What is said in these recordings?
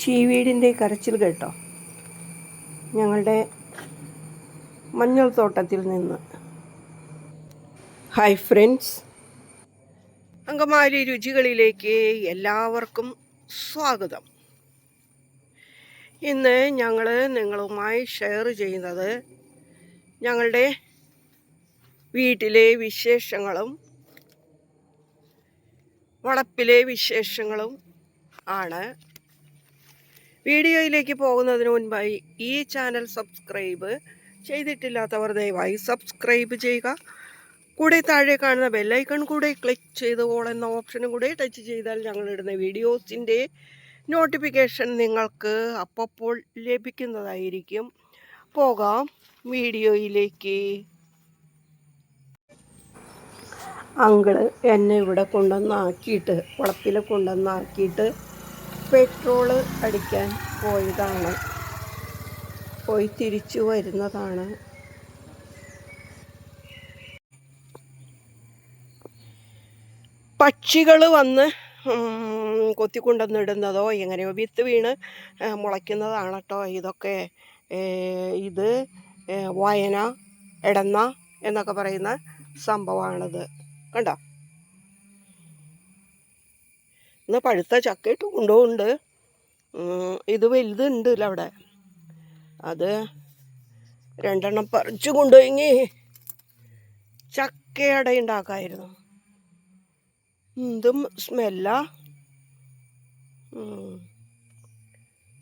ചീവീടിന്റെ കരച്ചിൽ കേട്ടോ. ഞങ്ങളുടെ മഞ്ഞൾ തോട്ടത്തിൽ നിന്ന്. ഹായ് ഫ്രണ്ട്സ് അങ്കമാലി രുചികളിലേക്ക് എല്ലാവർക്കും സ്വാഗതം. ഇന്ന് ഞങ്ങൾ നിങ്ങളുമായി ഷെയർ ചെയ്യുന്നത് ഞങ്ങളുടെ വീട്ടിലെ വിശേഷങ്ങളും വളപ്പിലെ വിശേഷങ്ങളും ആണ്. വീഡിയോയിലേക്ക് പോകുന്നതിന് മുൻപായി ഈ ചാനൽ സബ്സ്ക്രൈബ് ചെയ്തിട്ടില്ലാത്തവർ ദയവായി സബ്സ്ക്രൈബ് ചെയ്യുക. കൂടെ താഴെ കാണുന്ന ബെല്ലൈക്കൺ കൂടെ ക്ലിക്ക് ചെയ്ത് എന്ന ഓപ്ഷനും കൂടെ ടച്ച് ചെയ്താൽ ഞങ്ങളിടുന്ന വീഡിയോസിന്റെ നോട്ടിഫിക്കേഷൻ നിങ്ങൾക്ക് അപ്പോൾ ലഭിക്കുന്നതായിരിക്കും. പോകാം വീഡിയോയിലേക്ക്. അങ്കിൾ എന്നെ ഇവിടെ കൊണ്ടുവന്നാക്കിയിട്ട് കുളത്തിൽ കൊണ്ടുവന്നാക്കിയിട്ട് പെട്രോൾ അടിക്കാൻ പോയതാണ്. പോയി തിരിച്ചു വരുന്നതാണ്. പക്ഷികൾ വന്ന് കൊത്തിക്കൊണ്ടുവന്നിടുന്നതോ എങ്ങനെയോ വിത്ത് വീണ് മുളയ്ക്കുന്നതാണ് കേട്ടോ ഇതൊക്കെ. ഇത് വയന എടന്ന എന്നൊക്കെ പറയുന്ന സംഭവമാണിത് കണ്ടോ? ഇന്ന് പഴുത്ത ചക്കയിട്ട് കൊണ്ടുപോകുന്നുണ്ട് ഇത് വലുതുണ്ട് അവിടെ? അത് രണ്ടെണ്ണം പറിച്ചു കൊണ്ടുപോയി. ചക്കയട ഉണ്ടാക്കായിരുന്നു. എന്തും സ്മെല്ലാ.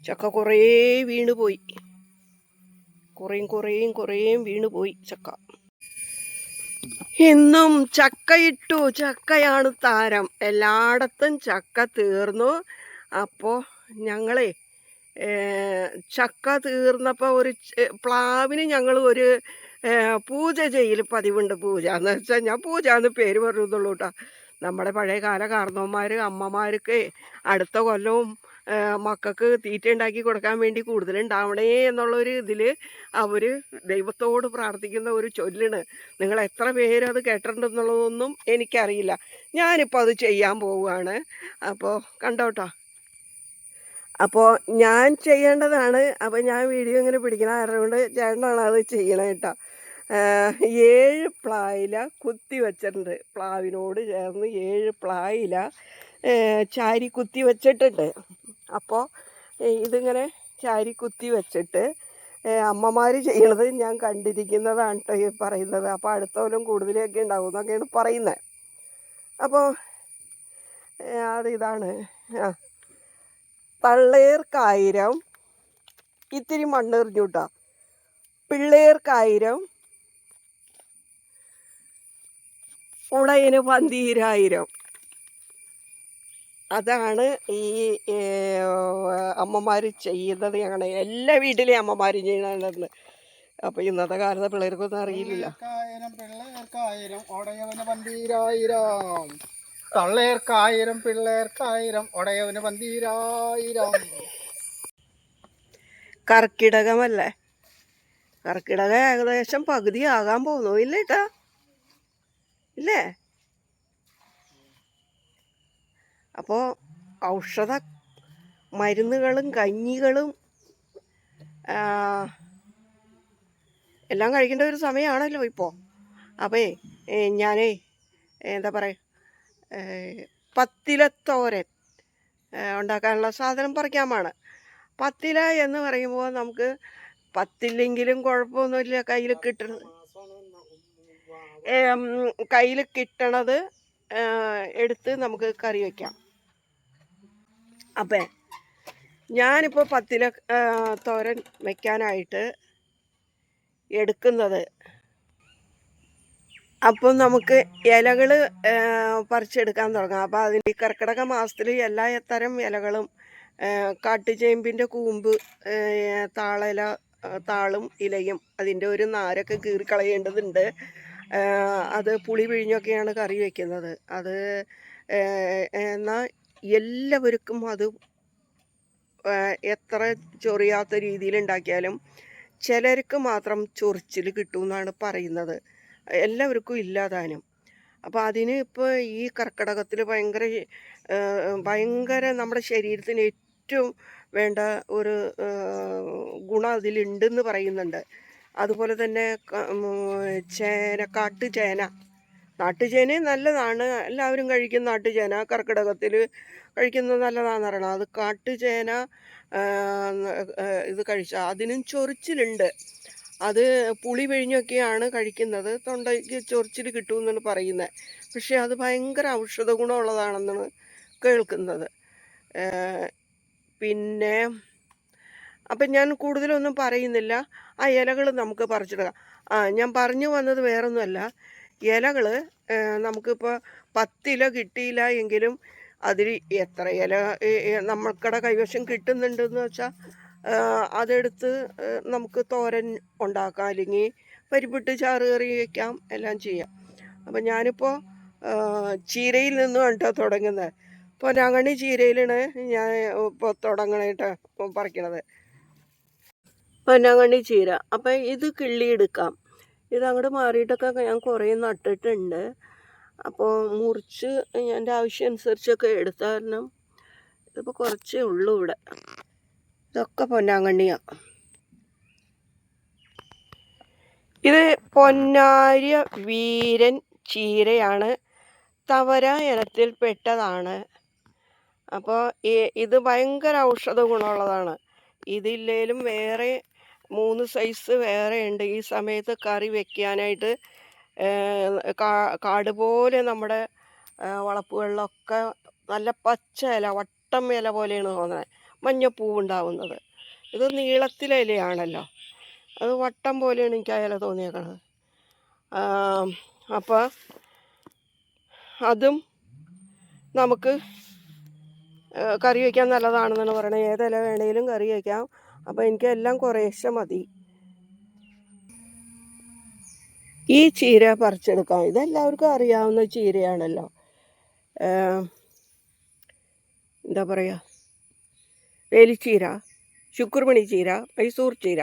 ചക്ക കുറേ വീണ് പോയി കുറേയും കുറേയും കുറേയും വീണ് പോയി ചക്ക. ഇന്നും ചക്കയിട്ടു ചക്കയാണ് താരം. എല്ലായിടത്തും ചക്ക തീർന്നു. അപ്പോൾ ഞങ്ങളെ ചക്ക തീർന്നപ്പോൾ ഒരു പ്ലാവിന് ഞങ്ങൾ ഒരു പൂജ ചെയ്യൽ പതിവുണ്ട് പൂജ. എന്ന് വെച്ചാൽ ഞാൻ പൂജ എന്ന് പേര് പറഞ്ഞതുള്ളൂ കേട്ടോ നമ്മുടെ പഴയ കാല കാരണവന്മാർ അമ്മമാർക്ക് അടുത്ത കൊല്ലവും മക്കൾക്ക് തീറ്റ ഉണ്ടാക്കി കൊടുക്കാൻ വേണ്ടി കൂടുതലുണ്ടാവണേ എന്നുള്ളൊരു ഇതിൽ അവർ ദൈവത്തോട് പ്രാർത്ഥിക്കുന്ന ഒരു ചൊല്ലാണ്. നിങ്ങൾ എത്ര പേര് അത് കേട്ടിട്ടുണ്ടെന്നുള്ളതൊന്നും എനിക്കറിയില്ല. ഞാനിപ്പോൾ അത് ചെയ്യാൻ പോവുകയാണ്. അപ്പോൾ കണ്ടോട്ടോ. അപ്പോൾ ഞാൻ ചെയ്യേണ്ടതാണ്. അപ്പോൾ ഞാൻ വീഡിയോ ഇങ്ങനെ പിടിക്കണ കാരണം കൊണ്ട് ചേട്ടനാണ് അത് ചെയ്യണേ കേട്ടോ ഏഴ് പ്ലായില കുത്തി വെച്ചിട്ടുണ്ട്. പ്ലാവിനോട് ചേർന്ന് ഏഴ് പ്ലായില ചാരി കുത്തി വെച്ചിട്ടുണ്ട്. അപ്പോൾ ഇതിങ്ങനെ ചാരി കുത്തി വെച്ചിട്ട് അമ്മമാർ ചെയ്യണത് ഞാൻ കണ്ടിരിക്കുന്നതാണ് ഈ പറയുന്നത്. അപ്പോൾ അടുത്ത കൊല്ലം കൂടുതലൊക്കെ ഉണ്ടാവും എന്നൊക്കെയാണ് പറയുന്നത്. അപ്പോൾ അത് ഇതാണ്. ആ. തള്ളേർക്കായിരം ഇത്തിരി മണ്ണെറിഞ്ഞു കേട്ടോ പിള്ളേർക്കായിരം ഉടയന് പന്തീരായിരം. അതാണ് ഈ അമ്മമാർ ചെയ്യുന്നത്. ഞങ്ങളുടെ എല്ലാ വീട്ടിലെയും അമ്മമാർ ചെയ്യണമെന്ന് അപ്പോൾ ഇന്നത്തെ കാലത്തെ പിള്ളേർക്കൊന്നും അറിയില്ല പിള്ളേർക്കായിരം ഒടയവന് പന്തീരായിരം. തള്ളേർക്കായിരം പിള്ളേർക്കായിരം ഉടയവന് പന്തീരായിരം. കർക്കിടകമല്ലേ? കർക്കിടകം ഏകദേശം പകുതി ആകാൻ പോകുന്നു ഇല്ലേട്ടാ ഇല്ലേ? അപ്പോൾ ഔഷധ മരുന്നുകളും കഞ്ഞികളും എല്ലാം കഴിക്കേണ്ട ഒരു സമയമാണല്ലോ ഇപ്പോൾ അപ്പേ ഞാനേ എന്താ പറയുക പത്തിലത്തോരൻ ഉണ്ടാക്കാനുള്ള സാധനം പറിക്കാമാണ്. പത്തില എന്ന് പറയുമ്പോൾ നമുക്ക് പത്തില്ലെങ്കിലും കുഴപ്പമൊന്നുമില്ല. കയ്യിൽ കിട്ടണത് കയ്യിൽ കിട്ടണത് എടുത്ത് നമുക്ക് കറി വയ്ക്കാം അപ്പം ഞാനിപ്പോൾ പത്തില തോരൻ വയ്ക്കാനായിട്ട് എടുക്കുന്നത്. അപ്പം നമുക്ക് ഇലകൾ പറിച്ചെടുക്കാൻ തുടങ്ങാം. അപ്പോൾ അതിന് കർക്കിടക മാസത്തിൽ എല്ലാ തരം ഇലകളും കാട്ടുചേമ്പിന്റെ കൂമ്പ് താളില താളും ഇലയും അതിന്റെ ഒരു നാരൊക്കെ കീറിക്കളയേണ്ടതുണ്ട്. അത് പുളി പിഴിഞ്ഞൊക്കെയാണ് കറി വയ്ക്കുന്നത് അത് എന്നാൽ എല്ലാവർക്കും അത് എത്ര ചൊറിയാത്ത രീതിയിൽ ഉണ്ടാക്കിയാലും ചിലർക്ക് മാത്രം ചൊറിച്ചിൽ കിട്ടുമെന്നാണ് പറയുന്നത്. എല്ലാവർക്കും ഇല്ലാതാനും. അപ്പോൾ അതിന് ഇപ്പോൾ ഈ കർക്കിടകത്തിൽ ഭയങ്കര ഭയങ്കര നമ്മുടെ ശരീരത്തിന് ഏറ്റവും വേണ്ട ഒരു ഗുണം അതിലുണ്ടെന്ന് പറയുന്നുണ്ട്. അതുപോലെ തന്നെ ചേന കാട്ടു ചേന നാട്ടുചേനയും നല്ലതാണ്. എല്ലാവരും കഴിക്കുന്ന നാട്ടുചേന കർക്കിടകത്തിൽ കഴിക്കുന്നത് നല്ലതാണെന്ന് പറയണം. അത് കാട്ടുചേന ഇത് കഴിച്ച അതിനും ചൊറിച്ചിലുണ്ട്. അത് പുളി പിഴിഞ്ഞൊക്കെയാണ് കഴിക്കുന്നത്. തൊണ്ടയ്ക്ക് ചൊറിച്ചിൽ കിട്ടുമെന്നാണ് പറയുന്നത് പക്ഷേ അത് ഭയങ്കര ഔഷധ ഗുണമുള്ളതാണെന്നാണ് കേൾക്കുന്നത്. പിന്നെ അപ്പം ഞാൻ കൂടുതലൊന്നും പറയുന്നില്ല. ആ ഇലകൾ നമുക്ക് പറിച്ചിടുക ആ ഞാൻ പറഞ്ഞു വന്നത് വേറൊന്നുമല്ല. ഇലകൾ നമുക്കിപ്പോൾ പത്തില കിട്ടിയില്ല എങ്കിലും അതിൽ എത്ര ഇല നമ്മൾക്കടെ കൈവശം കിട്ടുന്നുണ്ടെന്ന് വെച്ചാൽ അതെടുത്ത് നമുക്ക് തോരൻ ഉണ്ടാക്കാം അല്ലെങ്കിൽ പരിപ്പിട്ട് ചാറ് കറി വയ്ക്കാം എല്ലാം ചെയ്യാം. അപ്പം ഞാനിപ്പോൾ ചീരയിൽ നിന്നും കേട്ടോ തുടങ്ങുന്നത് ഇപ്പോൾ പൊന്നാങ്കണ്ണി ചീരയിലാണ് ഞാൻ ഇപ്പോൾ തുടങ്ങണേട്ട് പറിക്കണത്. പൊന്നാങ്കണ്ണി ചീര. അപ്പം ഇത് കിള്ളിയെടുക്കാം ഇത് അങ്ങോട്ട് മാറിയിട്ടൊക്കെ ഞാൻ കുറേ നട്ടിട്ടുണ്ട്. അപ്പോൾ മുറിച്ച് എന്റെ ആവശ്യം അനുസരിച്ചൊക്കെ എടുത്ത കാരണം ഇതിപ്പോൾ കുറച്ചേ ഉള്ളൂ ഇവിടെ. ഇതൊക്കെ പൊന്നാങ്കണ്ണിയാണ് ഇത് പൊന്നാര്യ വീരൻ ചീരയാണ്. തവര ഇനത്തിൽപ്പെട്ടതാണ് അപ്പോൾ ഇത് ഭയങ്കര ഔഷധ ഗുണമുള്ളതാണ്. ഇതില്ലേലും വേറെ മൂന്ന് സൈസ് വേറെ ഉണ്ട്. ഈ സമയത്ത് കറി വെക്കാനായിട്ട് കാട് പോലെ നമ്മുടെ വളപ്പുകളിലൊക്കെ നല്ല പച്ച ഇല വട്ടം ഇല പോലെയാണ് തോന്നുന്നത് മഞ്ഞപ്പൂവുണ്ടാവുന്നത് ഇത് നീളത്തിലെ ഇലയാണല്ലോ. അത് വട്ടം പോലെയാണ് എനിക്ക് ആ ഇല അപ്പോൾ അതും നമുക്ക് കറി വയ്ക്കാൻ നല്ലതാണെന്നാണ് പറയുന്നത് ഏതില വേണമെങ്കിലും കറി വയ്ക്കാം അപ്പോൾ എനിക്ക് എല്ലാം കുറേശ്ശെ മതി. ഈ ചീര പറിച്ചെടുക്കാം ഇതെല്ലാവർക്കും അറിയാവുന്ന ചീരയാണല്ലോ. എന്താ പറയുക വേലിച്ചീര ശുക്രമണി ചീര മൈസൂർ ചീര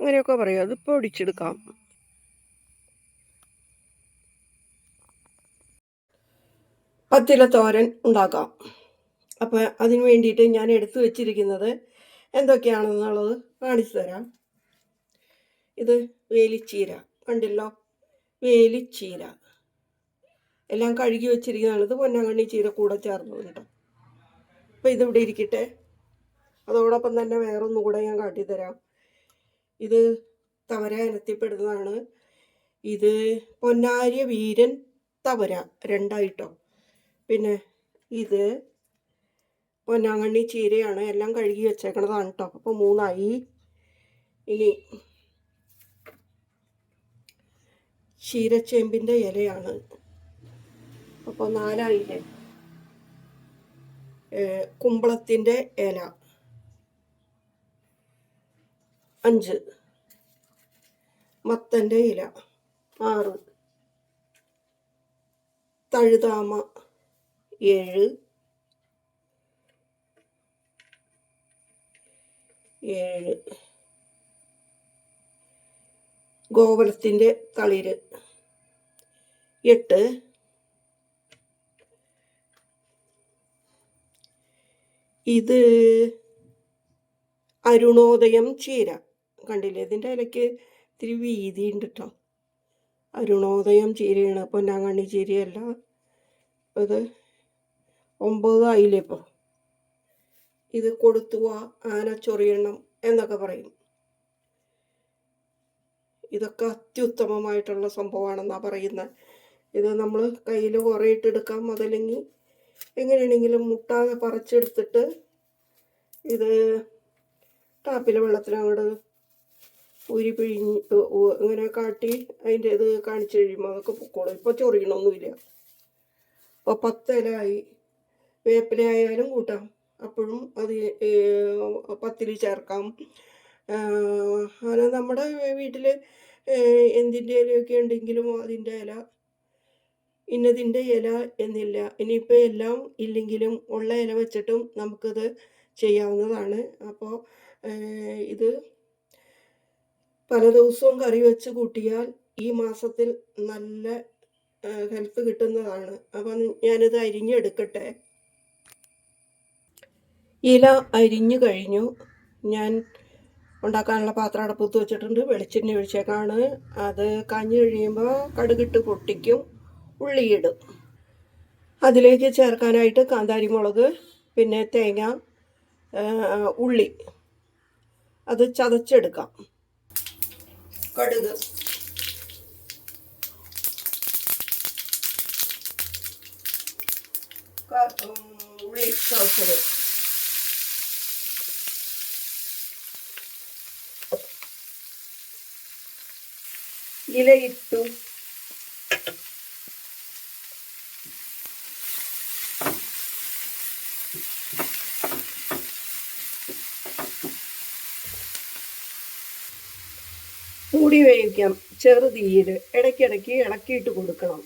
അങ്ങനെയൊക്കെ പറയും. അതിപ്പോൾ ഒടിച്ചെടുക്കാം. പത്തില തോരൻ ഉണ്ടാക്കാം. അപ്പോൾ അതിന് വേണ്ടിയിട്ട് ഞാൻ എടുത്തു വച്ചിരിക്കുന്നത് എന്തൊക്കെയാണെന്നുള്ളത് കാണിച്ചു തരാം ഇത് വേലിച്ചീര. കണ്ടില്ലോ? വേലിച്ചീര. എല്ലാം കഴുകി വെച്ചിരിക്കുന്നതാണ്. ഇത് പൊന്നാങ്കണ്ണി ചീര കൂടെ ചേർന്നത് കേട്ടോ അപ്പോൾ ഇതിവിടെ ഇരിക്കട്ടെ. അതോടൊപ്പം തന്നെ വേറൊന്നും കൂടെ ഞാൻ കാട്ടിത്തരാം. ഇത് തവര ഇനത്തിൽപ്പെടുന്നതാണ് ഇത് പൊന്നാര്യ വീരൻ തവര രണ്ടായിട്ടോ. പിന്നെ ഇത് പൊന്നാങ്കണ്ണി ചീരയാണ് എല്ലാം കഴുകി വെച്ചേക്കണതാണ് കേട്ടോ അപ്പോൾ മൂന്നായി. ഇനി ചീരച്ചേമ്പിന്റെ ഇലയാണ്. അപ്പോൾ നാലായില്ലേ? കുമ്പളത്തിന്റെ ഇല. അഞ്ച്. മത്തന്റെ ഇല. ആറ്. തഴുതാമ. ഏഴ്. ഏഴ് ഗോകുലത്തിന്റെ തളിര്. എട്ട് ഇത് അരുണോദയം ചീര. കണ്ടില്ലേ? ഇതിന്റെ ഇലയ്ക്ക് ഇത്തിരി വീതി ഉണ്ട് കേട്ടോ അരുണോദയം ചീരയാണ്. പൊന്നാങ്കണ്ണി ചീരയല്ല. ഇത് ഒമ്പതായില്ലേ ഇപ്പോൾ ഇത് കൊടുത്തുവ ചൊറിയണം എന്നൊക്കെ പറയും. ഇതൊക്കെ അത്യുത്തമമായിട്ടുള്ള സംഭവമാണെന്നാണ് പറയുന്നത് ഇത് നമ്മൾ കയ്യിൽ കുറയിട്ടെടുക്കാം അതല്ലെങ്കിൽ എങ്ങനെയാണെങ്കിലും മുട്ടാതെ പറിച്ചെടുത്തിട്ട് ഇത് ടാപ്പിലെ വെള്ളത്തിലങ്ങോട്ട് ഊരി പിഴിഞ്ഞ് ഇങ്ങനെ കാട്ടി അതിന്റെ ഇത് കാണിച്ചു കഴിയുമ്പോൾ അതൊക്കെ പൊക്കോളും. ഇപ്പോൾ ചൊറിയണമൊന്നുമില്ല അപ്പോൾ പത്തലായി. വേപ്പില ആയാലും കൂട്ടാം. അപ്പോഴും അത് പത്തിൽ ചേർക്കാം. അങ്ങനെ നമ്മുടെ വീട്ടിൽ എന്തിന്റെ ഇലയൊക്കെ ഉണ്ടെങ്കിലും അതിന്റെ ഇല ഇന്നതിന്റെ ഇല എന്നില്ല. ഇനിയിപ്പോൾ എല്ലാം ഇല്ലെങ്കിലും ഉള്ള ഇല വെച്ചിട്ടും നമുക്കത് ചെയ്യാവുന്നതാണ്. അപ്പോൾ ഇത് പല ദിവസവും കറി വെച്ച് കൂട്ടിയാൽ ഈ മാസത്തിൽ നല്ല ഹെൽത്ത് കിട്ടുന്നതാണ്. അപ്പം ഞാനിത് അരിഞ്ഞെടുക്കട്ടെ. ഇല അരിഞ്ഞു കഴിഞ്ഞു. ഞാൻ ഉണ്ടാക്കാനുള്ള പാത്രം അടപ്പത്ത് വെച്ചിട്ടുണ്ട്. വെളിച്ചെണ്ണ ഒഴിച്ചേക്കാണ്. അത് കാഞ്ഞു കഴിയുമ്പോൾ കടുകിട്ട് പൊട്ടിക്കും. ഉള്ളിയിടും. അതിലേക്ക് ചേർക്കാനായിട്ട് കാന്താരി മുളക് പിന്നെ തേങ്ങ ഉള്ളി. അത് ചതച്ചെടുക്കാം. കടുക്. ഉള്ളി ചതച്ചത്. ഇലയിട്ടു മൂടി വേവിക്കാം. ചെറുതീയിൽ ഇടയ്ക്കിടയ്ക്ക് ഇളക്കിയിട്ട് കൊടുക്കണം.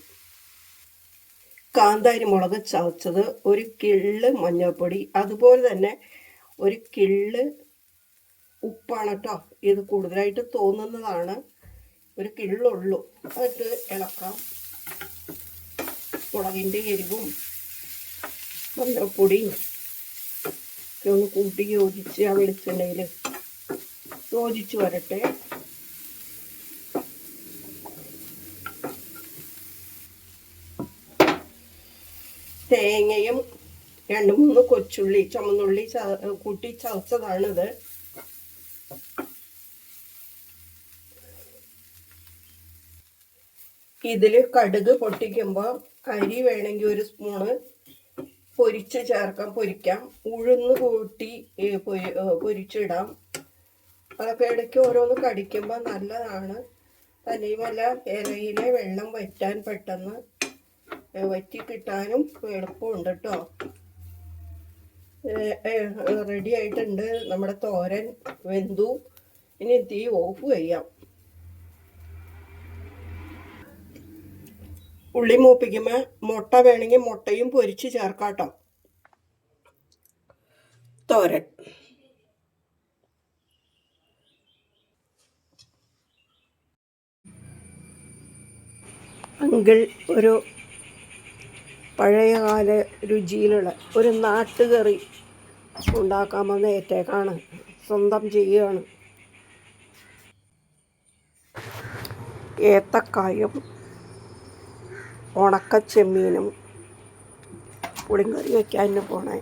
കാന്താരി മുളക് ചതച്ചത് ഒരു കിള്ള് മഞ്ഞൾപ്പൊടി അതുപോലെ തന്നെ ഒരു കിള്ള് ഉപ്പാണ് കേട്ടോ. ഇത് കൂടുതലായിട്ട് തോന്നുന്നതാണ്. ഒരു കിള്ളുള്ളൂ അതിട്ട് ഇളക്കാം. മുളകിന്റെ എരിവും മഞ്ഞൾപ്പൊടിയും ഒക്കെ ഒന്ന് കൂട്ടി യോജിച്ച് ആ വെളിച്ചെണ്ണയിൽ യോജിച്ച് വരട്ടെ. തേങ്ങയും രണ്ട് മൂന്ന് കൊച്ചുള്ളി ചുമന്നുള്ളി കൂട്ടി ചതച്ചതാണിത്. ഇതിൽ കടുക് പൊട്ടിക്കുമ്പോൾ അരി വേണമെങ്കിൽ ഒരു സ്പൂണ് പൊരിച്ച് ചേർക്കാം പൊരിക്കാം. ഉഴുന്ന് കൂട്ടി പൊരിച്ചിടാം. അതൊക്കെ ഇടയ്ക്ക് ഓരോന്ന് കടിക്കുമ്പോൾ നല്ലതാണ്. തന്നെയുമല്ല ഇലയിലെ വെള്ളം വറ്റാൻ പെട്ടെന്ന് വറ്റി കിട്ടാനും എളുപ്പമുണ്ട് കേട്ടോ റെഡി ആയിട്ടുണ്ട് നമ്മുടെ തോരൻ വെന്തു. ഇനി തീ ഓഫ് ചെയ്യാം. ഉള്ളി മൂപ്പിക്കുമ്പോൾ മുട്ട വേണമെങ്കിൽ മുട്ടയും പൊരിച്ച് ചേർക്കാട്ടോ. തോരൻ. അങ്കിൾ ഒരു പഴയകാല രുചിയിലുള്ള ഒരു നാട്ടുകറി ഉണ്ടാക്കാമെന്ന് ഏറ്റേക്കാണ്. സ്വന്തം ചെയ്യുകയാണ്. ഏത്തക്കായും ഉണക്കച്ചെമ്മീനും പുളിങ്കറി വയ്ക്കാൻ പോണേ.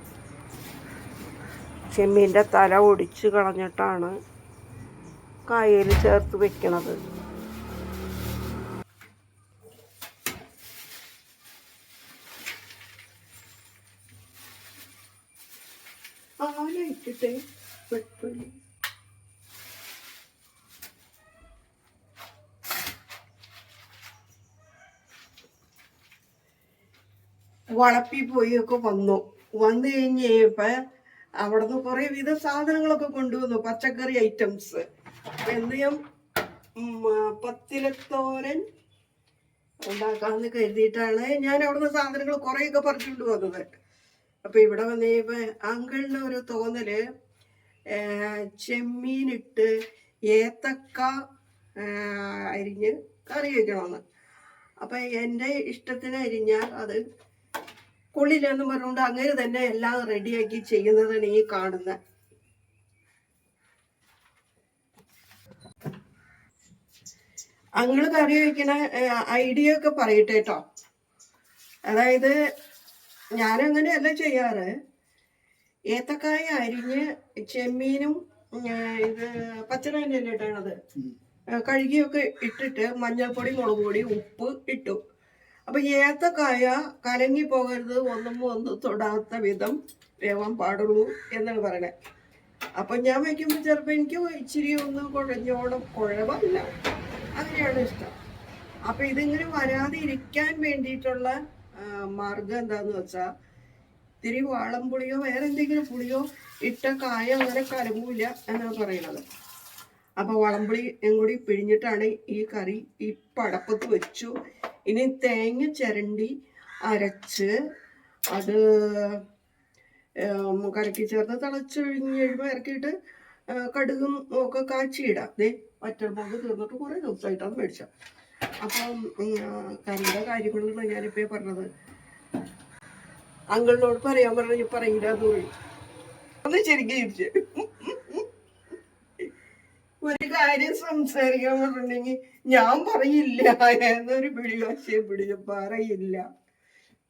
ചെമ്മീന്റെ തല ഒടിച്ച് കളഞ്ഞിട്ടാണ് കായയിൽ ചേർത്ത് വെക്കണത്. ആലായിട്ടിട്ട് വെളുത്തുള്ളി. വളപ്പി പോയി ഒക്കെ വന്നു. വന്നു കഴിഞ്ഞ് കഴിഞ്ഞപ്പോ അവിടുന്ന് കുറെ വിധ സാധനങ്ങളൊക്കെ കൊണ്ടുവന്നു പച്ചക്കറി ഐറ്റംസ് എന്തെയും പത്തിലത്തോരൻ ഉണ്ടാക്കാന്ന് കരുതിയിട്ടാണ് ഞാൻ അവിടുന്ന് സാധനങ്ങൾ കുറേയൊക്കെ പറിച്ചുകൊണ്ട് വന്നത്. അപ്പൊ ഇവിടെ വന്ന് കഴിയുമ്പോ അങ്കിളിന് ഒരു തോന്നൽ ചെമ്മീനിട്ട് ഏത്തക്ക അരിഞ്ഞ് കറി വെക്കണമെന്ന് അപ്പൊ എന്റെ ഇഷ്ടത്തിന് അരിഞ്ഞാൽ അത് കൊള്ളില്ലെന്ന് പറഞ്ഞുകൊണ്ട് അങ്ങനെ തന്നെ എല്ലാം റെഡിയാക്കി ചെയ്യുന്നതാണ് ഈ കാണുന്നത് അങ്ങൾ കറി വയ്ക്കണ ഐഡിയ ഒക്കെ പറയട്ടെ കേട്ടോ അതായത് ഞാനങ്ങനെയല്ല ചെയ്യാറ്. ഏത്തക്കായ അരിഞ്ഞ് ചെമ്മീനും ഇത് പച്ചനല്ലേ ഇട്ടണത് കഴുകിയൊക്കെ ഇട്ടിട്ട് മഞ്ഞൾപ്പൊടി മുളക് പൊടി ഉപ്പ് ഇട്ടു. അപ്പൊ ഏത്തക്കായ കലങ്ങി പോകരുത് ഒന്നും ഒന്നും തൊടാത്ത വിധം വേവാൻ പാടുള്ളൂ എന്നാണ് പറയണേ. അപ്പൊ ഞാൻ വയ്ക്കുമ്പോൾ ചിലപ്പോൾ എനിക്ക് ഇച്ചിരി ഒന്ന് കുഴഞ്ഞോളം കുഴവല്ല. അങ്ങനെയാണ് ഇഷ്ടം. അപ്പൊ ഇതിങ്ങനെ വരാതെ ഇരിക്കാൻ വേണ്ടിയിട്ടുള്ള മാർഗം എന്താന്ന് വെച്ചാൽ ഇത്തിരി വാളം പുളിയോ വേറെ എന്തെങ്കിലും പുളിയോ ഇട്ട കായ അങ്ങനെ കലങ്ങൂല എന്നാണ് പറയണത്. അപ്പൊ വളംപുളി കൂടി പിഴിഞ്ഞിട്ടാണ് ഈ കറി ഈ പടപ്പത്ത് വെച്ചു. ഇനി തേങ്ങ ചിരണ്ടി അരച്ച് അത് കലക്കി ചേർത്ത് തിളച്ച് കഴിഞ്ഞ് കഴിയുമ്പോൾ ഇറക്കിയിട്ട് കടുകും ഒക്കെ കാച്ചിയിടാം ദേ വറ്റൽമുളക് തീർന്നിട്ട് കുറേ ദിവസമായിട്ടാണ് മേടിച്ചത് അപ്പം കറിയുടെ കാര്യങ്ങളാണ് ഞാനിപ്പോൾ പറഞ്ഞത്. അങ്കിളിനോട് പറയാൻ പറഞ്ഞു പറയില്ല പോയി ഒന്ന് ശരിക്കും ഒരു കാര്യം സംസാരിക്കാൻ പറഞ്ഞിട്ടുണ്ടെങ്കിൽ ഞാൻ പറയില്ല എന്നൊരു പിടിവാശിയെ പിടിച്ച് പറയില്ല.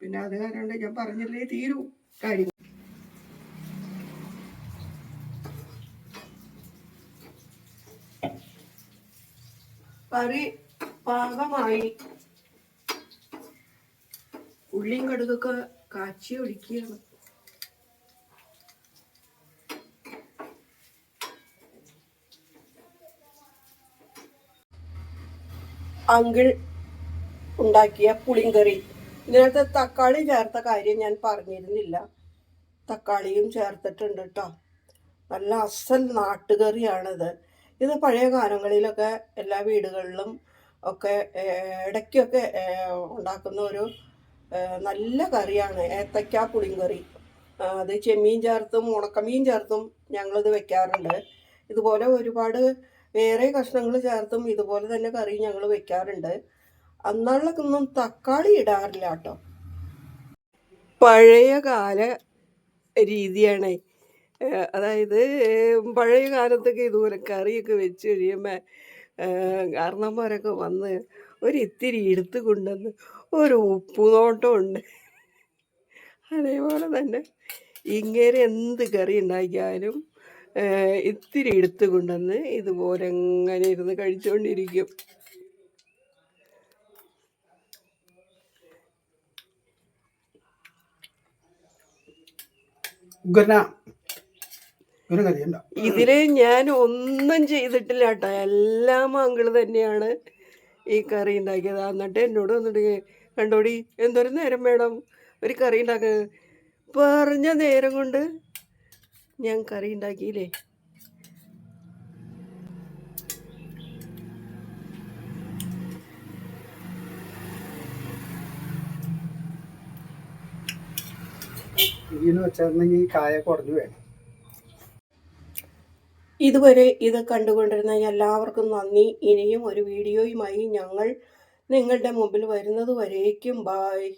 പിന്നെ അത് കാരണം ഞാൻ പറഞ്ഞില്ലേ തീരൂ കാര്യം. കറി പാകമായി. ഉള്ളിയും കടുകൊക്കെ കാച്ചി ഒഴിക്കുകയാണ്. അങ്കിൾ ഉണ്ടാക്കിയ പുളിങ്കറി. ഇതിനകത്ത് തക്കാളി ചേർത്ത കാര്യം ഞാൻ പറഞ്ഞിരുന്നില്ല. തക്കാളിയും ചേർത്തിട്ടുണ്ട് കേട്ടോ നല്ല അസൽ നാട്ടുകറിയാണിത്. ഇത് പഴയ കാലങ്ങളിലൊക്കെ എല്ലാ വീടുകളിലും ഒക്കെ ഇടയ്ക്കൊക്കെ ഉണ്ടാക്കുന്ന ഒരു നല്ല കറിയാണ് ഏത്തക്ക പുളിങ്കറി. അത് ചെമ്മീൻ ചേർത്തും ഉണക്കമീൻ ചേർത്തും ഞങ്ങളിത് വെക്കാറുണ്ട്. ഇതുപോലെ ഒരുപാട് വേറെ കഷ്ണങ്ങൾ ചേർത്തും ഇതുപോലെ തന്നെ കറി ഞങ്ങൾ വെക്കാറുണ്ട്. അന്നാളിലൊന്നും തക്കാളി ഇടാറില്ല കേട്ടോ. പഴയ കാല രീതിയാണ്. അതായത് പഴയ കാലത്തൊക്കെ ഇതുപോലെ കറിയൊക്കെ വെച്ച് കഴിയുമ്പോൾ കാരണന്മാരൊക്കെ വന്ന് ഒരിത്തിരി എടുത്ത് കൊണ്ടുവന്ന് ഒരു ഉപ്പുനോട്ടമുണ്ട് അതേപോലെ തന്നെ ഇങ്ങനെ എന്ത് കറി ഉണ്ടാക്കിയാലും ഇത്തിരി എടുത്ത് കൊണ്ടുവന്ന് ഇതുപോലെ എങ്ങനെ ഇരുന്ന് കഴിച്ചുകൊണ്ടിരിക്കും ഇതിൽ ഞാൻ ഒന്നും ചെയ്തിട്ടില്ല കേട്ടോ. എല്ലാം അങ്കിൾ തന്നെയാണ് ഈ കറി ഉണ്ടാക്കിയത്. എന്നിട്ട് എന്നോട് വന്നിട്ട് കണ്ടോടി എന്തൊരു നേരം വേണം ഒരു കറി ഉണ്ടാക്കുന്നത് പറഞ്ഞ നേരം കൊണ്ട് ഞാൻ കറി ഉണ്ടാക്കിയില്ലേ? ഇതിന് വെച്ചിരുന്നെങ്കിൽ കായ കുറഞ്ഞു വേണം ഇതുവരെ ഇത് കണ്ടുകൊണ്ടിരുന്ന എല്ലാവർക്കും നന്ദി. ഇനിയും ഒരു വീഡിയോയുമായി ഞങ്ങൾ നിങ്ങളുടെ മുമ്പിൽ വരുന്നത് വരേക്കും. ബായ്